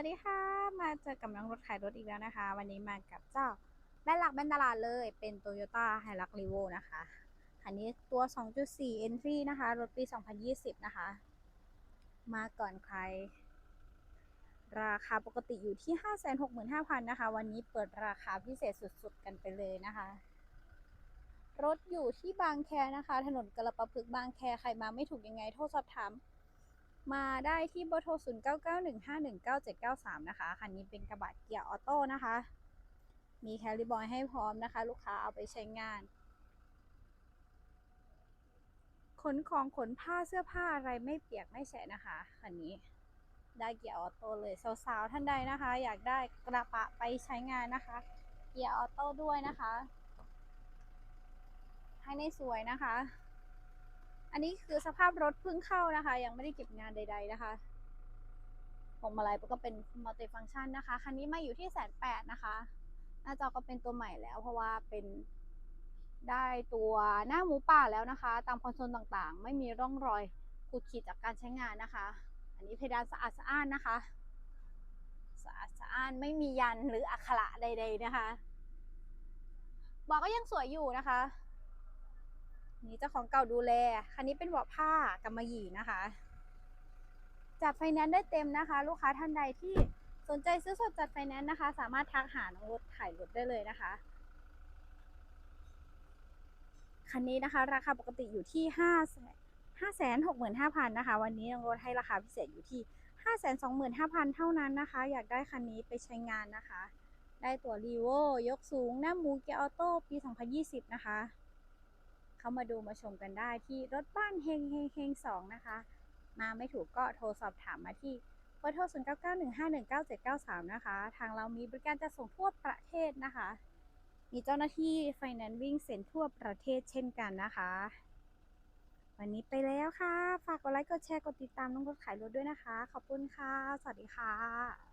วัสดีค่ะ มาเจอกับน้องรถขายรถอีกแล้วนะคะ วันนี้มากับเจ้าแบรนด์หลักแบรนด์ตลาดเลย เป็น Toyota Hilux Revo นะคะคันนี้ตัว 2.4 Entry นะคะ รถปี 2020 นะคะ มาก่อนใคร ราคาปกติอยู่ที่ 565,000นะคะ วันนี้เปิดราคาพิเศษสุดๆ กันไปเลยนะคะ รถอยู่ที่บางแคนะคะ ถนนกระปะพฤกบางแค ใครมาไม่ถูกยังไง โทรสอบถาม มาได้ที่เบอร์โทร 0991519793 นะคะ คันนี้เป็นกระบะเกียร์ออโต้นะคะ มีแคลิบอยให้พร้อมนะคะ ลูกค้าเอาไปใช้งาน ขนของขนผ้าเสื้อผ้าอะไรไม่เปียกไม่แฉะนะคะ คันนี้ได้เกียร์ออโต้เลยสาวๆท่านใดนะคะ อยากได้กระบะไปใช้งานนะคะ เกียร์ออโต้ด้วยนะคะ ให้ในสวยนะคะ อันนี้คือสภาพรถเพิ่งเข้านะคะ ยังไม่ได้เก็บงานใด ๆนะคะพวงมาลัยก็เป็นมัลติฟังก์ชันนะคะ คันนี้มาอยู่ที่แสนแปดนะคะ หน้าจอก็เป็นตัวใหม่แล้ว เพราะว่าเป็นได้ตัวหน้าหมูป่าแล้วนะคะ ตามคอนโซลต่างๆ ไม่มีร่องรอยขูดขีดจากการใช้งานนะคะ อันนี้เพดานสะอาดสะอ้านนะคะ สะอาดสะอ้านไม่มียันหรืออักขระใด ๆนะคะบอกก็ยังสวยอยู่นะคะ นี่เจ้าของเก่าดูแล คันนี้เป็นเบาะผ้ากำมะหยี่นะคะ จัดไฟแนนซ์ได้เต็มนะคะ ลูกค้าท่านใดที่สนใจซื้อสดจัดไฟแนนซ์นะคะ สามารถทักหาน้องรถขายรถได้เลยนะคะ คันนี้นะคะ ราคาปกติอยู่ที่ห้าห้าแสนหกหมื่นห้าพันนะคะ วันนี้น้องรถให้ราคาพิเศษอยู่ที่ห้าแสนสองหมื่นห้าพันเท่านั้นนะคะ อยากได้คันนี้ไปใช้งานนะคะ ได้ตัวรีโวยกสูง หน้าหมูเกียร์ออโต้ปี 2020 นะคะามาดูมาชมกันได้ที่รถบ้านเฮงเฮงเฮงสองนะคะ มาไม่ถูกก็โทรสอบถามมาที่เบอร์โทร0 9 9 1 5 1 9 7 9 3 นะคะ ทางเรามีบริการจัดส่งทั่วประเทศนะคะ มีเจ้าหน้าที่ไฟแนนซ์วิ่งเซ็นทั่วประเทศเช่นกันนะคะ วันนี้ไปแล้วค่ะ ฝากกดไลค์ กดแชร์ กดติดตามน้องรถขายรถด้วยนะคะ ขอบคุณค่ะ สวัสดีค่ะ